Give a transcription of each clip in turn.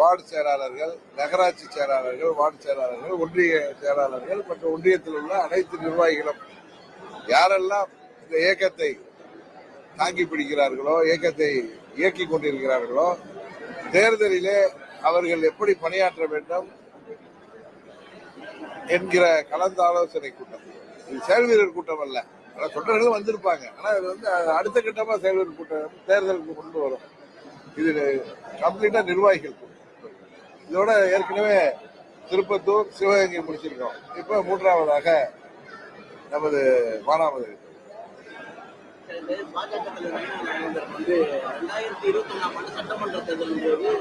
Ward செயலாளர்கள் நகராட்சி செயலாளர்கள் வார்டு செயலாளர்கள் ஒன்றிய செயலாளர்கள் மற்றும் ஒன்றியத்தில் உள்ள அனைத்து நிர்வாகிகளும் யாரெல்லாம் இந்த இயக்கத்தை தாங்கி பிடிக்கிறார்களோ இயக்கத்தை இயக்கி கொண்டிருக்கிறார்களோ தேர்தலிலே அவர்கள் எப்படி பணியாற்ற வேண்டும் என்கிற கலந்து ஆலோசனை கூட்டம். இது செயல்வீரர் கூட்டம் அல்ல. ஆனால் தொண்டர்களும் வந்திருப்பாங்க. ஆனால் இது வந்து அடுத்த கட்டமாக செயல்வீரர் கூட்டம் தேர்தலுக்கு கொண்டு வரும். இது கம்ப்ளீட்டாக நிர்வாகிகள் இதோட ஏற்கனவே திருப்பத்தூர் சிவகங்கை முடிச்சிருக்கோம். இப்போ மூன்றாவதாக நமது மானாமது பாஜக தலைவர் வந்து ரெண்டாயிரத்தி இருபத்தி ஒண்ணாம் ஆண்டு சட்டமன்ற தேர்தலின் போது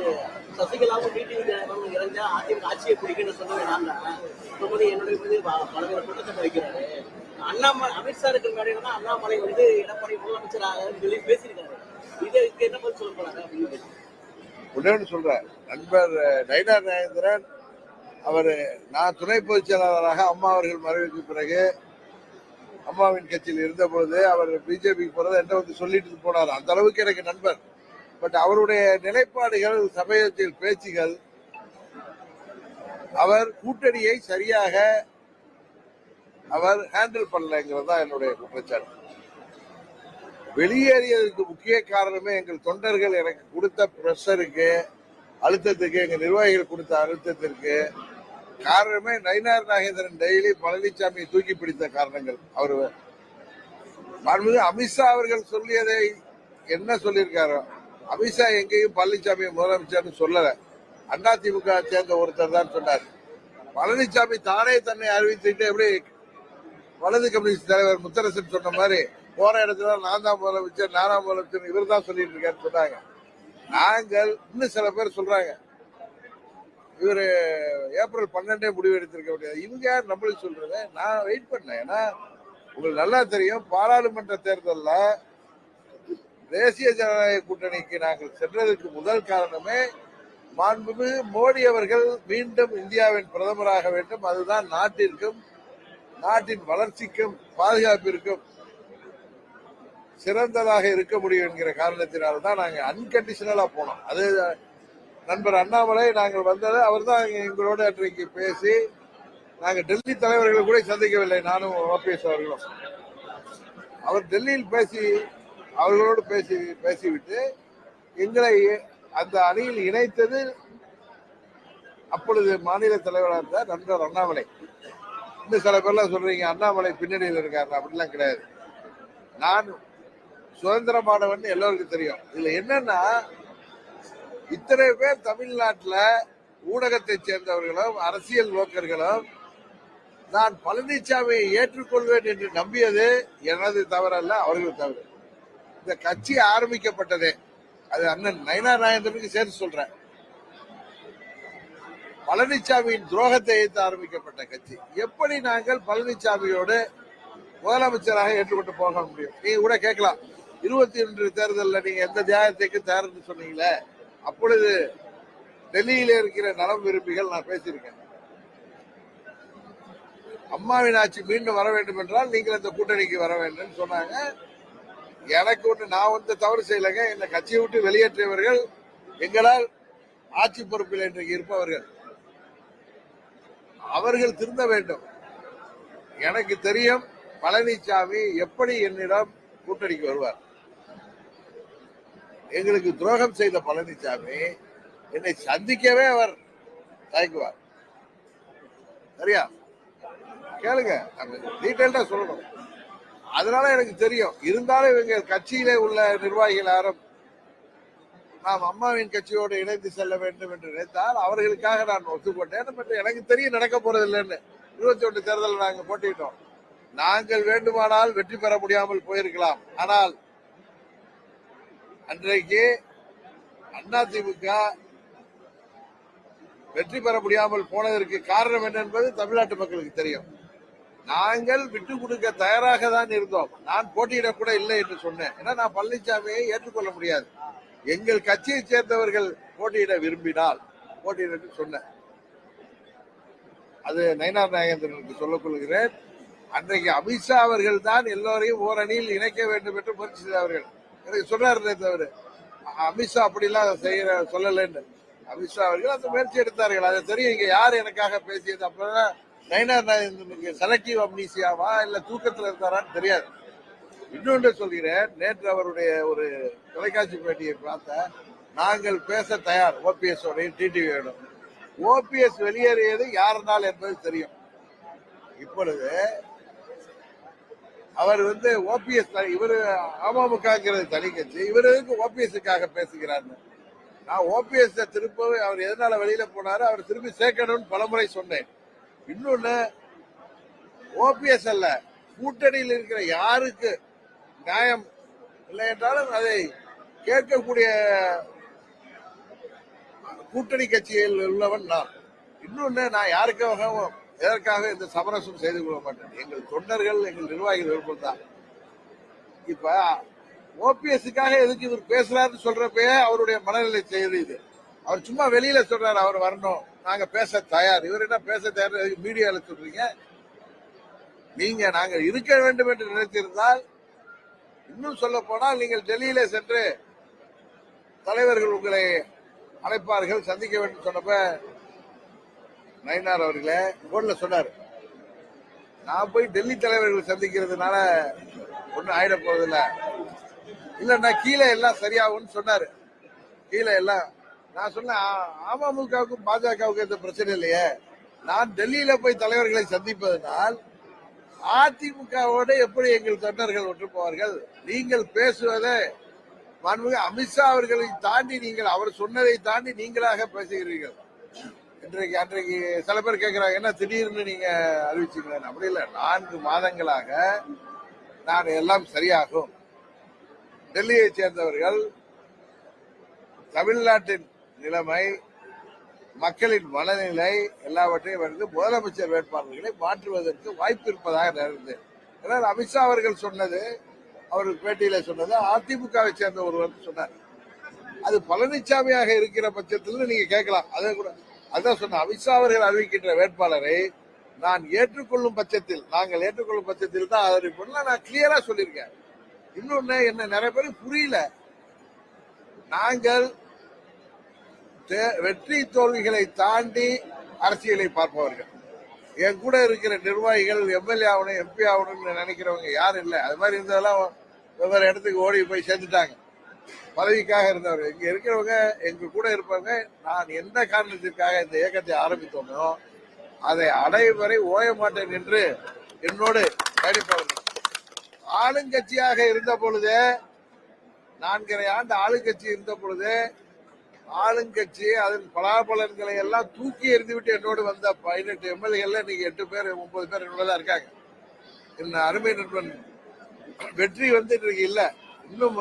சசிகலாவும் டிடிவி தினகரனும் இறந்த அதிமுக ஆட்சியை பிடிக்கணும்னு சொன்னது நான் தான் இப்போது என்னுடைய மீது ப- பலவித குற்றச்சாட்டு வைக்கிறாரு அண்ணாமலை அமித்ஷா இருக்கிற மேடையில தான் அண்ணாமலை வந்து எடப்பாடி முதலமைச்சராக சொல்லி பேசியிருக்காரு. இதை என்ன பதில் சொல்ல போறாரு அப்படின்னு ஒன்னே சொல்கிறேன் நண்பர் நயினார் நாகேந்திரன் அவர் நான் துணை பொதுச் செயலாளராக அம்மா அவர்கள் மறைவுக்கு பிறகு அம்மாவின் கட்சியில் இருந்தபொழுது அவர் பிஜேபிக்கு போகிறத என்ன வந்து சொல்லிட்டு போனார். அந்த அளவுக்கு எனக்கு நண்பர். பட் அவருடைய நிலைப்பாடுகள் சமயத்தில் பேச்சுகள் அவர் கூட்டணியை சரியாக அவர் ஹேண்டில் பண்ணலைங்கிறது தான் என்னுடைய குற்றச்சாட்டு வெளியேறியதற்கு முக்கிய காரணமே எங்கள் தொண்டர்கள் எனக்கு கொடுத்த ப்ரெஷருக்கு அழுத்தத்துக்கு எங்கள் நிர்வாகிகள் கொடுத்த அழுத்தத்திற்கு காரணமே நயினார் நாகேந்திரன் டெய்லி பழனிசாமியை தூக்கி பிடித்த காரணங்கள். அவர் மாண்புமிகு அமித்ஷா அவர்கள் சொல்லியதை என்ன சொல்லியிருக்காரோ அமித்ஷா எங்கேயும் பழனிசாமி முதலமைச்சர்னு சொல்லலை. அதிமுக சேர்ந்த ஒருத்தர் தான் சொன்னார். பழனிசாமி தானே தன்னை அறிவித்துட்டு எப்படி வலது கம்யூனிஸ்ட் தலைவர் முத்தரசன் சொன்ன மாதிரி போற இடத்துல நான் தான் முதலமைச்சர் நானா முதலமைச்சர் இவர் தான் சொல்லிட்டு இருக்காருன்னு சொன்னாங்க. நாங்கள் இன்னும் சில பேர் சொல்றாங்க. இவர் ஏப்ரல் பன்னெண்டே முடிவு எடுத்திருக்க முடியாது இவங்க யார் நம்மளுக்கு சொல்றது? நான் வெயிட் பண்ணேன். ஏன்னா உங்களுக்கு நல்லா தெரியும் பாராளுமன்ற தேர்தலில் தேசிய ஜனநாயக கூட்டணிக்கு நாங்கள் சென்றதற்கு முதல் காரணமே மாண்புமிகு மோடி அவர்கள் மீண்டும் இந்தியாவின் பிரதமராக வேண்டும். அதுதான் நாட்டிற்கும் நாட்டின் வளர்ச்சிக்கும் பாதுகாப்பிற்கும் சிறந்ததாக இருக்க முடியும் என்கிற காரணத்தினால தான் நாங்கள் அன்கண்டிஷனலாக போனோம். அது நண்பர் அண்ணாமலை நாங்கள் வந்தது அவர் தான் எங்களோட அன்றைக்கு பேசி நாங்கள் டெல்லி தலைவர்கள் கூட சந்திக்கவில்லை நானும் ஓபிஎஸ் அவர்களும். அவர் டெல்லியில் பேசி அவர்களோடு பேசி பேசிவிட்டு எங்களை அந்த அணியில் இணைத்தது அப்பொழுது மாநில தலைவராக இருந்தார் நண்பர் அண்ணாமலை. இன்னும் சில பேர்லாம் சொல்றீங்க அண்ணாமலை பின்னணியில் இருக்காரு அப்படிலாம் கிடையாது. நான் சுதந்திரமானவன் எல்லோருக்கும் தெரியும். இதுல என்னன்னா இத்தனை பேர் தமிழ்நாட்டில் ஊடகத்தை சேர்ந்தவர்களும் அரசியல் நோக்கர்களும் நான் பழனிசாமியை ஏற்றுக்கொள்வேன் என்று நம்பியது எனது தவறல்ல அவர்கள் தவறு. இந்த கட்சி ஆரம்பிக்கப்பட்டதே. அது அண்ணன் நயனா நாயந்தனுக்கு சேர்த்து சொல்றேன். பழனிசாமியின் துரோகத்தை எதிர்த்து ஆரம்பிக்கப்பட்ட கட்சி. எப்படி நாங்கள் பழனிசாமியோடு முதலமைச்சராக ஏற்றுக்கொண்டு போக முடியும்? நீங்க கூட கேட்கலாம். இருபத்தி ரெண்டு தேர்தலில் நீங்க எந்த தியாகத்துக்கு தயார்னு சொன்னீங்களே அப்பொழுது டெல்லியில இருக்கிற நலம் விரும்பிகள் நான் பேசியிருக்கேன். அம்மாவின் ஆட்சி மீண்டும் வர வேண்டும் என்றால் நீங்கள் அந்த கூட்டணிக்கு வர வேண்டும் சொன்னாங்க. எனக்கு ஒன்று நான் வந்து தவறு செய்யலைங்க. இந்த கட்சியை விட்டு வெளியேற்றியவர்கள் எங்களால் ஆட்சி பொறுப்பில் இன்றைக்கு இருப்பவர்கள். அவர்கள் திருந்த வேண்டும். எனக்கு தெரியும் பழனிசாமி எப்படி என்னிடம் கூட்டணிக்கு வருவார். எங்களுக்கு துரோகம் செய்த பழனிசாமி என்னை சந்திக்கவே அவர் தயங்குவார். சரியா? கேளுங்க டீட்டெயில்டா சொல்லணும். அதனால எனக்கு தெரியும் இருந்தாலும் இவங்க கட்சியிலே உள்ள நிர்வாகிகள் யாரும் நாம் அம்மாவின் கட்சியோடு இணைந்து செல்ல வேண்டும் என்று நினைத்தால் அவர்களுக்காக நான் ஒத்துக்கொண்டேன். பட் எனக்கு தெரியும் நடக்க போறதில்லைன்னு. இருபத்தி ஒன்று தேர்தலில் நாங்கள் போட்டிட்டோம். நாங்கள் வேண்டுமானால் வெற்றி பெற முடியாமல் போயிருக்கலாம். ஆனால் அன்றைக்கு அதிமுக வெற்றி பெற முடியாமல் போனதற்கு காரணம் என்ன என்பது தமிழ்நாட்டு மக்களுக்கு தெரியும். நாங்கள் விட்டு கொடுக்க தயாராக தான் இருந்தோம். நான் போட்டியிடக்கூட இல்லை என்று சொன்னேன். ஏன்னா நான் பழனிசாமியை ஏற்றுக்கொள்ள முடியாது. எங்கள் கட்சியை சேர்ந்தவர்கள் போட்டியிட விரும்பினால் போட்டியிட சொன்னேன். அது நயனார் நாகேந்திரனுக்கு சொல்லக் கொள்கிறேன். அன்றைக்கு அமித்ஷா அவர்கள் தான் எல்லோரையும் ஓரணியில் இணைக்க வேண்டும் என்று முயற்சி செய்தவர்கள். எனக்கு சொன்னார் தவிர அமித்ஷா அப்படிலாம் செய்யற சொல்லலைன்னு. அமித்ஷா அவர்கள் அந்த முயற்சி எடுத்தார்கள். அது தெரியும் இங்க யார் எனக்காக பேசியது அப்படின்னா நயனார் நாகேந்திரனுக்கு செலக்டிவ் அம்னீசியாவா இல்ல தூக்கத்துல இருந்தாரான்னு தெரியாது. இன்னொன்று சொல்கிறேன் நேற்று அவருடைய ஒரு தொலைக்காட்சி பேட்டியை பார்த்த நாங்கள் பேச தயார் ஓபிஎஸ் உடைய டிடிவியோட ஓபிஎஸ் வெளியேறியது யாருனால் என்பது தெரியும். இப்பொழுது அவர் வந்து ஓபிஎஸ் இவர் அமமுகங்கிறது தனி கட்சி இவர் ஓபிஎஸ்க்காக பேசுகிறார் நான் ஓபிஎஸ் திருப்பவே அவர் எதனால வெளியில போனாரு அவர் திரும்பி சேர்க்கணும்னு பலமுறை சொன்னேன். இன்னொன்னு ஓபிஎஸ் அல்ல கூட்டணியில் இருக்கிற யாருக்கு நியாயம் இல்லை என்றாலும் அதை கேட்கக்கூடிய கூட்டணி கட்சியில் உள்ளவன் நான். இன்னொன்று நான் யாருக்காகவும் எதற்காக இந்த சமரசம் செய்து கொள்ள மாட்டேன்? எங்கள் தொண்டர்கள் எங்கள் நிர்வாகிகள் விருப்பம் தான் இப்ப ஓபிஎஸ்க்காக எதுக்கு இவர் பேசுறாருன்னு சொல்றப்பயே அவருடைய மனநிலை செய்து இது அவர் சும்மா வெளியில சொல்றாரு அவர் வரணும். நாங்க பேச தயார். இவர் என்ன பேச தயார் மீடியால சொல்றீங்க? நீங்க நாங்கள் இருக்க வேண்டும் என்று நினைத்திருந்தால் இன்னும் சொல்ல போனால் நீங்கள் டெல்லியில சென்று தலைவர்கள் உங்களை அழைப்பார்கள் சந்திக்க வேண்டும் சொன்னப்ப நயினார் அவர்களே போன்ல சொன்னார் நான் போய் டெல்லி தலைவர்களை சந்திக்கிறதுனால ஒன்றும் ஆயிட போறதில்ல இல்லைன்னா கீழே எல்லாம் சரியாகும்னு சொன்னார் கீழே எல்லாம் நான் சொன்னேன் "ஆ- அமமுகவுக்கும் பாஜகவுக்கும் எந்த பிரச்சனை இல்லையே நான் டெல்லியில போய் தலைவர்களை சந்திப்பதனால் அதிமுகவோடு எப்படி எங்கள் தொண்டர்கள் ஒன்று போவார்கள் நீங்கள் பேசுவதை மாண்புமிகு அமித்ஷா அவர்களை தாண்டி நீங்கள் அவர் சொன்னதை தாண்டி நீங்களாக பேசுகிறீர்கள். இன்றைக்கு அன்றைக்கு சில பேர் கேட்கிறாங்க என்ன திடீர்னு நீங்க அறிவிச்சீங்களேன்னு அப்படி இல்லை. நான்கு மாதங்களாக நான் எல்லாம் சரியாகும். டெல்லியை சேர்ந்தவர்கள் தமிழ்நாட்டின் நிலைமை மக்களின் மனநிலை எல்லாவற்றையும் வந்து முதலமைச்சர் வேட்பாளர்களை மாற்றுவதற்கு வாய்ப்பு இருப்பதாக நடந்தது ஆனால் அமித்ஷா அவர்கள் சொன்னது அவர் பேட்டியில சொன்னது அதிமுகவை சேர்ந்த ஒருவர் சொன்னார். அது பழனிசாமியாக இருக்கிற பட்சத்தில் நீங்க கேட்கலாம். அதை கூட அதான் சொன்ன அமித்ஷா அவர்கள் அறிவிக்கின்ற வேட்பாளரை நான் ஏற்றுக்கொள்ளும் பட்சத்தில் நாங்கள் ஏற்றுக்கொள்ளும் பட்சத்தில் தான் அறிவிப்போம் நான் கிளியரா சொல்லியிருக்கேன். இன்னொன்னு என்ன நிறைய பேருக்கு புரியல. நாங்கள் வெற்றி தோல்விகளை தாண்டி அரசியலை பார்ப்பவர்கள். என் கூட இருக்கிற நிர்வாகிகள் எம்எல்ஏ ஆகணும் எம்பி ஆகணும்னு நினைக்கிறவங்க யாரும் இல்லை. அது மாதிரி இருந்ததெல்லாம் வெவ்வேறு இடத்துக்கு ஓடி போய் சேர்ந்துட்டாங்க. பதவிக்காக இருந்தவர்கள் இங்க இருக்கிறவங்க எங்க கூட இருப்பவங்க நான் எந்த காரணத்திற்காக இந்த இயக்கத்தை ஆரம்பித்தோமோ அதை அடையும் வரை ஓய மாட்டேன் என்று என்னோடு பயணிப்பவர்கள். ஆளுங்கட்சியாக இருந்த பொழுதே நான்கரை ஆண்டு ஆளுங்கட்சி இருந்த பொழுது ஆளுங்கட்சி அதன் பலாபலன்களை எல்லாம் தூக்கி எறிந்துவிட்டு என்னோடு வந்த பதினெட்டு எம்எல்ஏல இன்னைக்கு எட்டு பேர் ஒன்பது பேர் என்னோட தான் இருக்காங்க. என்ன அருமை நண்பன் வெற்றி வந்து இன்றைக்கு இல்ல. இன்னும்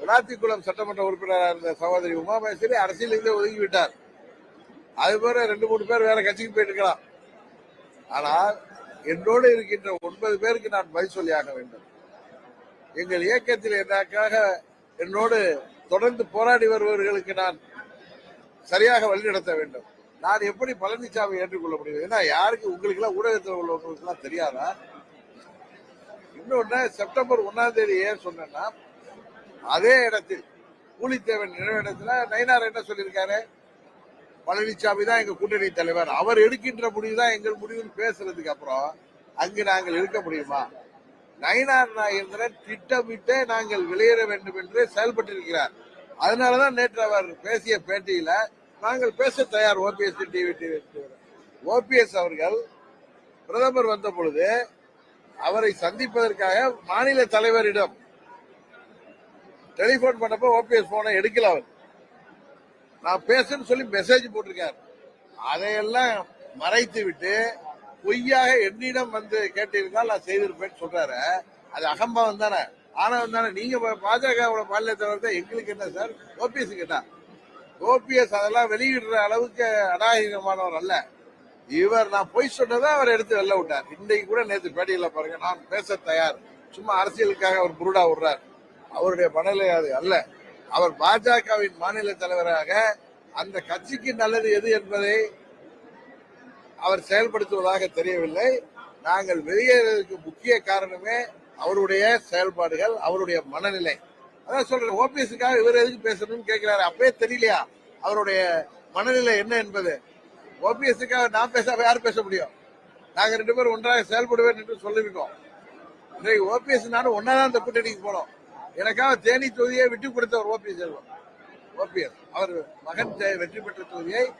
விளாத்திக்குளம் சட்டமன்ற உறுப்பினராக இருந்த சகோதரி உமாமேஸ்வரி அரசியலிருந்து ஒதுங்கி விட்டார் அது போல ரெண்டு மூணு பேர் வேற கட்சிக்கு போயிட்டு இருக்கலாம் ஆனால் என்னோடு இருக்கின்ற ஒன்பது பேருக்கு நான் பதில் சொல்லியாக வேண்டும். எங்கள் இயக்கத்தில் எனக்காக என்னோடு தொடர்ந்து போராடி வருபவர்களுக்கு நான் சரியாக வழிநடத்த வேண்டும். நான் எப்படி பழனிசாமி ஏற்றுக்கொள்ள முடியும்? ஏன்னா யாருக்கு உங்களுக்கு எல்லாம் ஊடகத்தில் உள்ளவங்களுக்கு எல்லாம் தெரியாதா? இன்னொன்னு செப்டம்பர் ஒன்னாம் தேதி ஏன் சொன்னேன்னா அதே இடத்தில் கூலித்தேவன் நினைவிடத்தில் நயினார் என்ன சொல்லியிருக்காரு? பழனிசாமி தான் எங்க கூட்டணி தலைவர். அவர் எடுக்கின்ற முடிவு தான் எங்கள் முடிவுன்னு பேசுறதுக்கு அப்புறம் அங்கு நாங்கள் இருக்க முடியுமா? நயினார் நாகேந்திரன் திட்டமிட்டே நாங்கள் வெளியேற வேண்டும் என்று செயல்பட்டிருக்கிறார். அதனாலதான் நேற்று அவர் பேசிய பேட்டியில நாங்கள் பேச தயார் ஓபிஎஸ் டிவி டிவி ஓபிஎஸ் அவர்கள் பிரதமர் வந்த பொழுது அவரை சந்திப்பதற்காக மாநில தலைவரிடம் டெலிபோன் பண்ணப்போ ஓபிஎஸ் போனை எடுக்கல அவர். நான் பேசுன்னு சொல்லி மெசேஜ் போட்டிருக்கார். அதையெல்லாம் மறைத்து விட்டு பொய்யாக என்னிடம் வந்து கேட்டிருந்தால் நான் செய்திருப்பேன்னு சொல்றாரு. அது அகம்பவம் தானே. ஆனவம் தானே. நீங்க பாஜகவோட மாநில தலைவர் தான் எங்களுக்கு என்ன சார்? ஓபிஎஸ் கேட்டா ஓபிஎஸ் அதெல்லாம் வெளியிடுற அளவுக்கு அநாயகமானவர் அல்ல. இவர் நான் பொய் சொன்னதை அவர் எடுத்து வெளில விட்டார். இன்னைக்கு கூட நேற்று பேட்டியில் பாருங்க நான் பேச தயார். சும்மா அரசியலுக்காக அவர் புருடா விடுறார் அவருடைய மனநிலை அது அல்ல. அவர் பாஜகவின் மாநில தலைவராக அந்த கட்சிக்கு நல்லது எது என்பதை அவர் செயல்படுத்துவதாக தெரியவில்லை. நாங்கள் வெளியேறதுக்கு முக்கிய காரணமே அவருடைய செயல்பாடுகள் அவருடைய மனநிலை. அதான் சொல்றேன் ஓபிஎஸ்க்காக இவர் எதுக்கு பேசணும்னு கேட்கிறாரு. அப்பவே தெரியலையா? அவருடைய மனநிலை என்ன என்பது? ஓபிஎஸ்க்காக நான் பேச யார் பேச முடியும்? நாங்க ரெண்டு பேரும் ஒன்றாக செயல்படுவேன் என்று சொல்லியிருக்கோம் இன்றைக்கு ஓபிஎஸ் நானும் ஒன்னாதான் இந்த கூட்டணிக்கு போனோம். எனக்காக தேனி தொகுதியை விட்டு கொடுத்த ஒரு ஓபிஎஸ் செல்வம் ஓபிஎஸ் அவர் மகன் ஜெய- வெற்றி பெற்ற தொகுதியை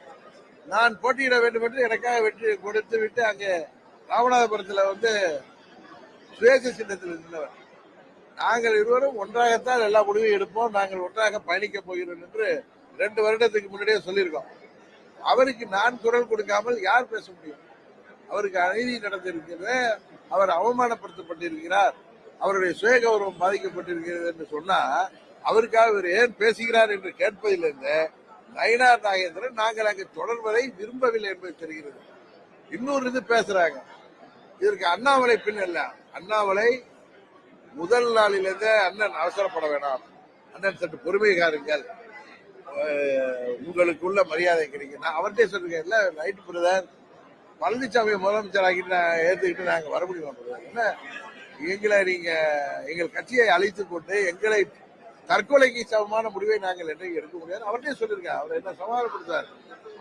நான் போட்டியிட வேண்டும் என்று எனக்காக வெற்றி கொடுத்து விட்டு அங்கே ராமநாதபுரத்தில் வந்து சுயேட்சை சின்னத்தில் இருந்தவர். நாங்கள் இருவரும் ஒன்றாகத்தான் எல்லா முடிவையும் எடுப்போம். நாங்கள் ஒன்றாக பயணிக்க போகிறோம் என்று ரெண்டு வருடத்துக்கு முன்னாடியே சொல்லியிருக்கோம். அவருக்கு நான் குரல் கொடுக்காமல் யார் பேச முடியும்? அவருக்கு அநீதி நடந்திருக்கிறது. அவர் அவமானப்படுத்தப்பட்டிருக்கிறார். அவருடைய சுய கௌரவம் பாதிக்கப்பட்டிருக்கிறது என்று சொன்னா அவருக்காக இவர் ஏன் பேசுகிறார் என்று கேட்பதிலிருந்து நயினார் நாகேந்திரன் நாங்கள் அங்கு தொடர்வதை விரும்பவில்லை என்பது தெரிகிறது. இன்னொரு இது பேசுறாங்க. இதற்கு அண்ணாமலை பின் அல்ல. அண்ணாமலை முதல் நாளிலிருந்து அண்ணன் அவசரப்பட வேண்டாம் அண்ணன் சற்று பொறுமை காருங்கள் உங்களுக்குள்ள மரியாதை கிடைக்கும். நான் அவர்கிட்ட சொல்லிருக்கேன் இல்ல ரைட் பிரதர் பழனிசாமியை முதலமைச்சர் ஆகிட்டு நான் ஏற்றுக்கிட்டு நாங்கள் வர முடியுமா பிரதர் என்ன? எங்களை நீங்க எங்கள் கட்சியை அழைத்து கொண்டு எங்களை தற்கொலைக்கு சமமான முடிவை நாங்கள் என்றைக்கு எடுக்க முடியாது. அவர்கிட்டே சொல்லியிருக்கேன் அவர் என்ன சமாதானப்படுத்தார்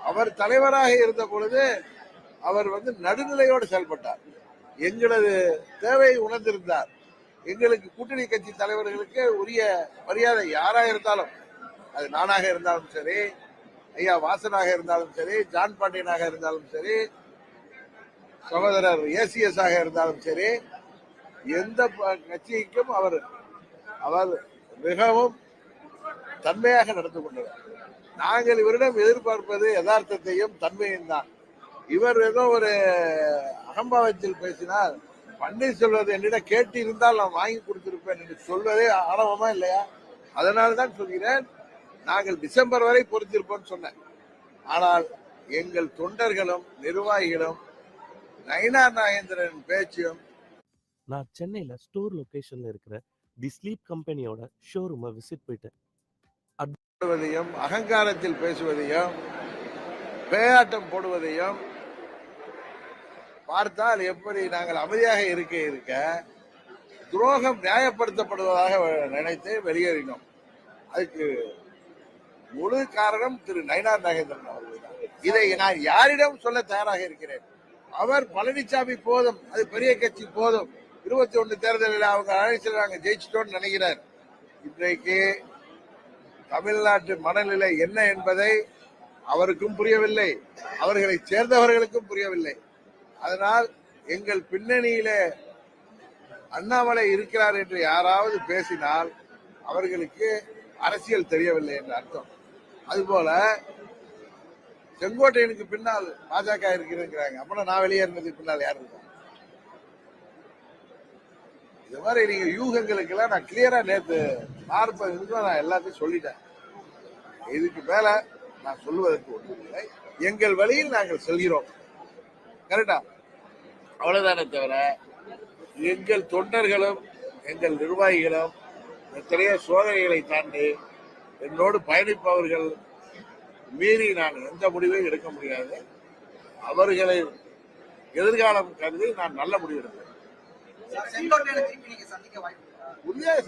அவர் தலைவராக இருந்த பொழுது அவர் வந்து நடுநிலையோடு செயல்பட்டார். எங்களது தேவையை உணர்ந்திருந்தார். எங்களுக்கு கூட்டணி கட்சி தலைவர்களுக்கு உரிய மரியாதை யாராக இருந்தாலும் அது நானாக இருந்தாலும் சரி ஐயா வாசனாக இருந்தாலும் சரி ஜான் பாண்டியனாக இருந்தாலும் சரி சகோதரர் ஏசிஎஸ் ஆக இருந்தாலும் சரி எந்த கட்சிக்கும் அவர் அவர் மிகவும் தன்மையாக நடந்து கொண்டவர் நாங்கள் இவரிடம் எதிர்பார்ப்பது யதார்த்தத்தையும் தன்மையும் தான். இவர் ஏதோ ஒரு அகம்பாவத்தில் பேசினால் பன்னீர்செல்வத்தை என்னிடம் கேட்டு இருந்தால் நான் வாங்கி கொடுத்திருப்பேன் என்று சொல்வதே ஆணவமா இல்லையா? அதனால தான் சொல்கிறேன் நாங்கள் டிசம்பர் வரை பொறுத்திருப்போம் சொன்னேன். ஆனால் எங்கள் தொண்டர்களும் நிர்வாகிகளும் நயினார் நாகேந்திரன் பேச்சும் நான் சென்னையில் ஸ்டோர் லொக்கேஷனில் இருக்கிற தி ஸ்லீப் கம்பெனியோட ஷோரூமை விசிட் போயிட்டேன். போடுவதையும் அகங்காரத்தில் பேசுவதையும் பேயாட்டம் போடுவதையும் பார்த்தால் எப்படி நாங்கள் அமைதியாக இருக்க இருக்க துரோகம் நியாயப்படுத்தப்படுவதாக நினைத்து வெளியேறினோம். அதுக்கு முழு காரணம் திரு நயனார் நாகேந்திரன் அவர்கள் இதை நான் யாரிடம் சொல்ல தயாராக இருக்கிறேன்? அவர் பழனிசாமி போதும் அது பெரிய கட்சி போதும். இருபத்தி ஒன்று தேர்தலில் அவங்க அழைச்சில் நாங்கள் ஜெயிச்சிட்டோம்னு நினைக்கிறார். இன்றைக்கு தமிழ்நாட்டு மனநிலை என்ன என்பதை அவருக்கும் புரியவில்லை அவர்களை சேர்ந்தவர்களுக்கும் புரியவில்லை. அதனால் எங்கள் பின்னணியில அண்ணாமலை இருக்கிறார் என்று யாராவது பேசினால் அவர்களுக்கு அரசியல் தெரியவில்லை என்று அர்த்தம். அதுபோல செங்கோட்டையனுக்கு பின்னால் பாஜக இருக்கிறேங்கிறாங்க அப்புறம் நான் வெளியேறினதுக்கு பின்னால் யார் இருக்கா? இந்த மாதிரி நீங்க யூகங்களுக்கெல்லாம் நான் கிளியரா நேத்து நாற்பது நான் எல்லாத்தையும் சொல்லிட்டேன். இதுக்கு மேல நான் சொல்லுவதற்கு ஒன்றுமில்லை எங்கள் வழியில் நாங்கள் செல்கிறோம். கரெக்டா அவ்வளவுதானே தவிர எங்கள் தொண்டர்களும் எங்கள் நிர்வாகிகளும் எத்தனையோ சோதனைகளை தாண்டி என்னோடு பயணிப்பவர்கள் மீறி நான் எந்த முடிவையும் எடுக்க முடியாது. அவர்களை எதிர்காலம் கருதி நான் நல்ல முடிவு எடுப்பேன். உறுதியாக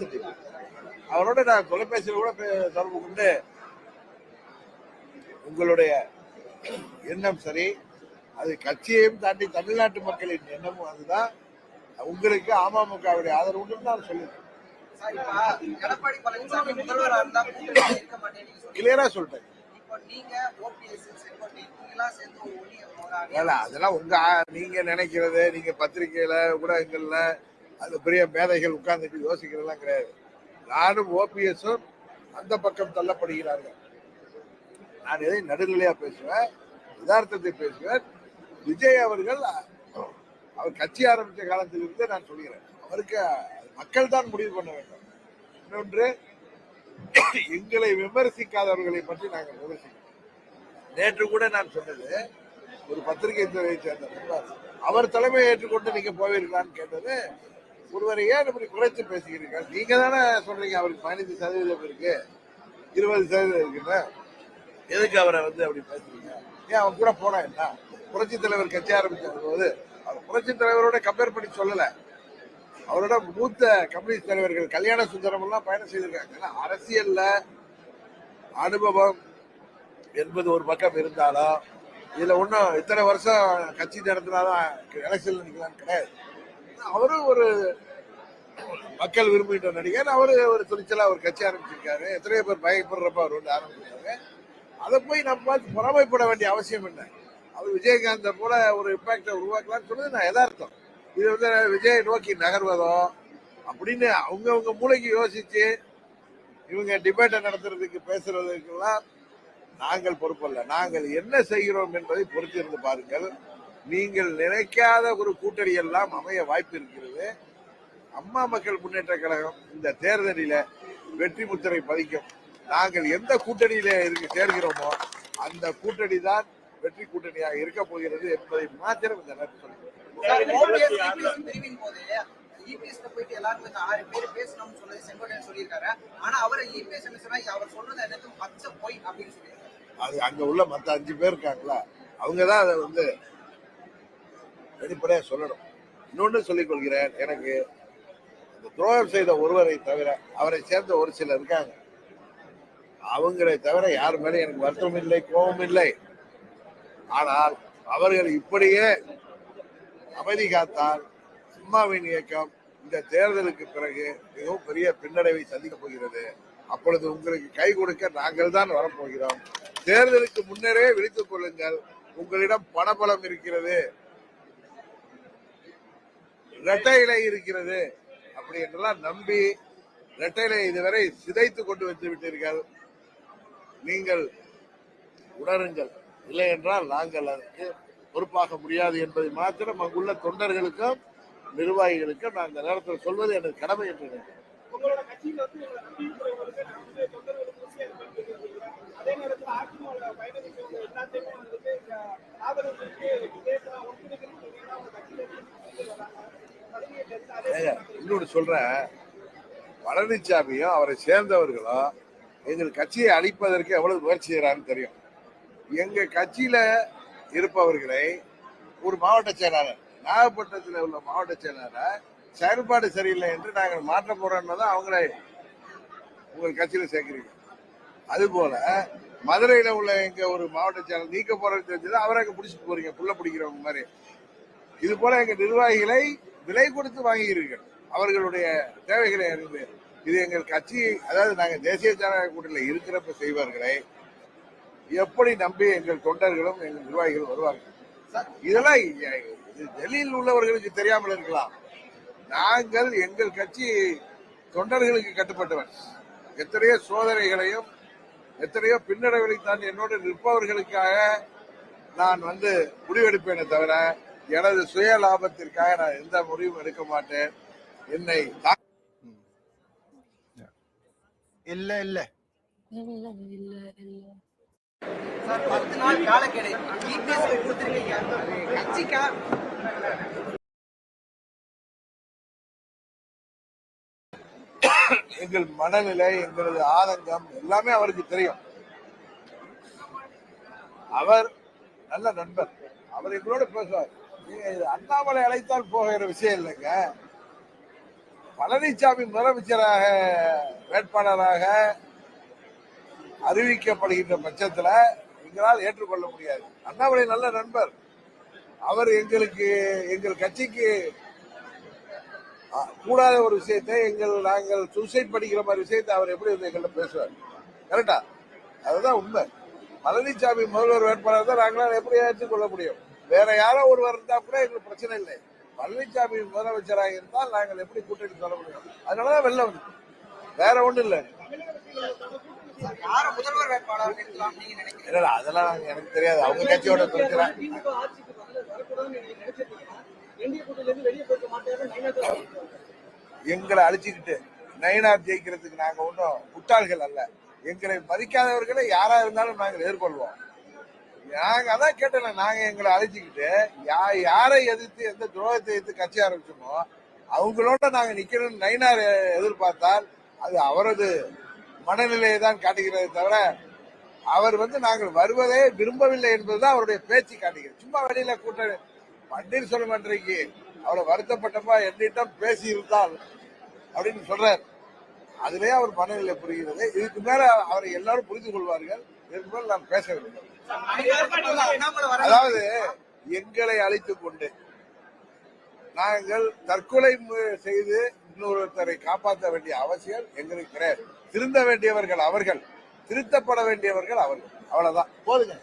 அவரோட நான் தொலைபேசியில் கூட தொடர்பு கொண்டு உங்களுடைய எண்ணம் சரி அது கட்சியையும் தாண்டி தமிழ்நாட்டு மக்களின் எண்ணமும் அதுதான். உங்களுக்கு அமமுகவுடைய ஆதரவு நான் சொல்றீங்க. கிளியரா சொல்லிட்டேன். இப்போ அதெல்லாம் உங்க நீங்க நினைக்கிறது நீங்க பத்திரிகையில ஊடகங்கள்ல அது பெரிய மேதைகள் உட்கார்ந்துட்டு யோசிக்கிறதெல்லாம் கிடையாது. நானும் ஓபிஎஸும் அந்த பக்கம் தள்ளப்படுகிறார்கள். நான் எதை நடுநிலையா பேசுவேன்? யதார்த்தத்தை பேசுவேன். விஜய் அவர்கள் அவர் கட்சி ஆரம்பித்த காலத்திலிருந்து நான் சொல்கிறேன். அவருக்கு மக்கள் தான் முடிவு பண்ண வேண்டும். இன்னொன்று எங்களை விமர்சிக்காதவர்களை பற்றி நாங்கள் விமர்சிக்கிறோம். நேற்று கூட நான் சொன்னது ஒரு பத்திரிகை துறையை சேர்ந்த அவர் தலைமையை ஏற்றுக்கொண்டு நீங்க போவீர்களான்னு கேட்டது ஒருவரை ஏன் இப்படி குறைத்து பேசுகிறீர்கள்? நீங்க தானே சொல்றீங்க அவருக்கு பதினைந்து சதவீதம் இருக்கு இருபது சதவீதம் இருக்குன்னு. எதுக்கு அவரை வந்து அப்படி பேசுறீங்க? ஏன் அவன் கூட போனா என்ன? புரட்சி தலைவர் கட்சி ஆரம்பிச்ச போது அவர் புரட்சி தலைவரோட கம்பேர் பண்ணி சொல்லல. அவரோட மூத்த கம்யூனிஸ்ட் தலைவர்கள் கல்யாண சுந்தரம் எல்லாம் பயணம் செய்திருக்காங்க. ஆனா அரசியல்ல அனுபவம் என்பது ஒரு பக்கம் இருந்தாலும் இதுல ஒன்றும் இத்தனை வருஷம் கட்சி நடத்தினாதான் எலெக்ஷன் நிக்கலாம்னு கிடையாது. அவரும் ஒரு மக்கள் விரும்புகின்ற நடிகர். அவரு ஒரு துணிச்சலா ஒரு கட்சி ஆரம்பிச்சிருக்காரு. எத்தனையோ பேர் பயப்படுறப்ப அவர் வந்து ஆரம்பிச்சிருக்காரு அதை போய் நம்ம பார்த்து பொறாமைப்பட வேண்டிய அவசியம் என்ன? அவர் விஜயகாந்த போல ஒரு இம்பாக்டை உருவாக்கலாம்னு சொன்னது நான் எதார்த்தம் இது வந்து விஜய் நோக்கி நகர்வதோ அப்படின்னு அவங்கவுங்க மூளைக்கு யோசிச்சு இவங்க டிபேட்டை நடத்துறதுக்கு பேசுறதுக்கெல்லாம் நாங்கள் பொறுப்பல்ல. நாங்கள் என்ன செய்கிறோம் என்பதை பொறுத்திருந்து பாருங்கள். நீங்கள் நினைக்காத ஒரு கூட்டணி எல்லாம் அமைய வாய்ப்பு இருக்கிறது. அம்மா மக்கள் முன்னேற்ற கழகம் இந்த தேர்தலில் வெற்றி முத்திரை பதிக்கும். நாங்கள் எந்த கூட்டணியில இருக்கு சேர்கிறோமோ அந்த கூட்டணி தான் வெற்றி கூட்டணியாக இருக்க போகிறது என்பதை மாத்திரம் இந்த நேரத்தில் சொல்லுங்கள் போது போயிட்டு எல்லாரும் இந்த ஆறு பேர் பேசணும்னு செங்கோட்டையன் சொல்லியிருக்காரு. ஆனா அவர் என்ன அவர் சொல்றது எனக்கு பச்சை பொய் அப்படின்னு சொல்லியிருக்காரு. அது அங்க உள்ள மத்த அஞ்சு பேர் இருக்காங்களா அவங்க தான் அதை வந்து வெளிப்படையா சொல்லணும். இன்னொன்னு சொல்லிக் கொள்கிறேன் எனக்கு அந்த துரோகம் செய்த ஒருவரை தவிர அவரை சேர்ந்த ஒரு சிலர் இருக்காங்க. அவங்களை தவிர யார் மேலே எனக்கு வருத்தம் இல்லை கோபம் இல்லை. ஆனால் அவர்கள் இப்படியே அமைதி காத்தால் சும்மாவின் இயக்கம் இந்த தேர்தலுக்கு பிறகு மிகவும் பெரிய பின்னடைவை சந்திக்கப் போகிறது. அப்பொழுது உங்களுக்கு கை கொடுக்க நாங்கள் தான் வரப்போகிறோம். தேர்தலுக்கு முன்னரே விழித்துக் கொள்ளுங்கள். உங்களிடம் பணபலம் இருக்கிறது. இரட்டை இலை இருக்கிறது அப்படி என்றெல்லாம் நம்பி இரட்டை இதுவரை சிதைத்து கொண்டு வந்து விட்டீர்கள். நீங்கள் உணருங்கள். இல்லை என்றால் நாங்கள் அதற்கு பொறுப்பாக முடியாது என்பதை மாத்திரம் அங்குள்ள தொண்டர்களுக்கும் நிர்வாகிகளுக்கும் நான் இந்த நேரத்தில் சொல்வது எனது கடமை என்று நினைக்கிறேன். இன்னொன்னு சொல்றேன். பழனிசாமியும் அவரை சேர்ந்தவர்களும் எங்கள் கட்சியை அழிப்பதற்கு எவ்வளவு முயற்சி செய்யறான்னு தெரியும். எங்க கட்சியில இருப்பவர்களை ஒரு மாவட்ட செயலாளர் நாகப்பட்டினத்தில் உள்ள மாவட்ட செயலாளர் செயல்பாடு சரியில்லை என்று நாங்கள் மாற்ற போறோம்னு தான் அவங்களே உங்கள் கட்சியில் சேர்க்கிறீங்க. அதுபோல மதுரையில் உள்ள எங்க ஒரு மாவட்ட செயலாளர் நீக்க போறேன்னு தெரிஞ்சது அவரை அங்கே பிடிச்சிட்டு போறீங்க புள்ள பிடிக்கிறவங்க மாதிரி. இது போல எங்க நிர்வாகிகளை விலை கொடுத்து வாங்குகிறீர்கள் அவர்களுடைய தேவைகளை அறிந்து இது எங்கள் கட்சி அதாவது நாங்கள் தேசிய ஜனநாயக கூட்டணியில் இருக்கிறப்ப செய்வார்களை எப்படி நம்பி எங்கள் தொண்டர்களும் எங்கள் நிர்வாகிகள் வருவார்கள்? இதெல்லாம் டெல்லியில் உள்ளவர்களுக்கு தெரியாமல் இருக்கலாம். நாங்கள் எங்கள் கட்சி தொண்டர்களுக்கு கட்டுப்பட்டவன். எத்தனையோ சோதனைகளையும் எத்தனையோ பின்னடைவுகளை தான் என்னோடு நிற்பவர்களுக்காக நான் வந்து முடிவெடுப்பேனே தவிர எனது சுய லாபத்திற்காக நான் எந்த முடிவும் எடுக்க மாட்டேன். என்னை தா- இல்ல இல்ல. சார் எங்கள் மனநிலை எங்களது ஆதங்கம் எல்லாமே அவருக்கு தெரியும். அவர் நல்ல நண்பர். அவர் எங்களோட பேசுவார். அண்ணாமலை அழைத்தால் போகிற விஷயம் இல்லைங்க. பழனிசாமி முதலமைச்சராக வேட்பாளராக அறிவிக்கப்படுகின்ற பட்சத்துல எங்களால் ஏற்றுக்கொள்ள முடியாது. அண்ணாமலை நல்ல நண்பர். அவர் எங்களுக்கு எங்கள் கட்சிக்கு கூடாத ஒரு விஷயத்தை எங்கள் நாங்கள் சூசைட் படிக்கிற மாதிரி விஷயத்தை அவர் எப்படி வந்து எங்கள்கிட்ட பேசுவார். கரெக்டா அதுதான் உண்மை. பழனிசாமி முதல்வர் வேட்பாளர் தான் நாங்களால் எப்படி ஏற்றுக்கொள்ள முடியும்? வேற யாரோ ஒருவர் இருந்தா கூட எங்களுக்கு பிரச்சனை இல்லை. பழனிசாமி முதலமைச்சராக இருந்தால் நாங்கள் எப்படி கூட்டணி சொல்ல முடியும்? அதனாலதான் வெள்ளம். வந்து வேற ஒன்றும் இல்லை. இல்ல அதெல்லாம் நாங்க- எனக்கு தெரியாது. அவங்க கட்சியோட எங்களை அழிச்சுக்கிட்டு நயினார் ஜெயிக்கிறதுக்கு நாங்க ஒன்றும் முட்டாள்கள் அல்ல. எங்களை மதிக்காதவர்களை யாரா இருந்தாலும் நாங்கள் எதிர்கொள்வோம். நாங்க அதான் கேட்டல நாங்க எங்களை அழிச்சுக்கிட்டு யா யாரை எதிர்த்து எந்த துரோகத்தை எதிர்த்து கட்சி ஆரம்பிச்சோமோ அவங்களோட நாங்க நிக்கணும்னு நயினார் எதிர்பார்த்தால் அது அவரது மனநிலையை தான் காட்டுகிறதே தவிர அவர் வந்து நாங்கள் வருவதே விரும்பவில்லை என்பதுதான் அவருடைய பேச்சு காட்டுகிறது. சும்மா வெளியில கூட்ட பன்னீர்செல்வம் அன்றைக்கு அவரை வருத்தப்பட்டப்பா என்னிடம் பேசி இருந்தால் அப்படின்னு சொல்றார். அதிலே அவர் மனநிலை புரிகிறது. இதுக்கு மேல அவரை எல்லாரும் புரிந்து கொள்வார்கள். இதற்கு மேல நாம் பேசவில்லை. அண்ணாமலை அதாவது எங்களை அழைத்துக் கொண்டு நாங்கள் தற்கொலை செய்து இன்னொருத்தரை காப்பாற்ற வேண்டிய அவசியம் எங்களுக்கு கிடையாது. திருந்த வேண்டியவர்கள் அவர்கள். திருத்தப்பட வேண்டியவர்கள் அவர்கள். அவ்வளவுதான். போதுங்க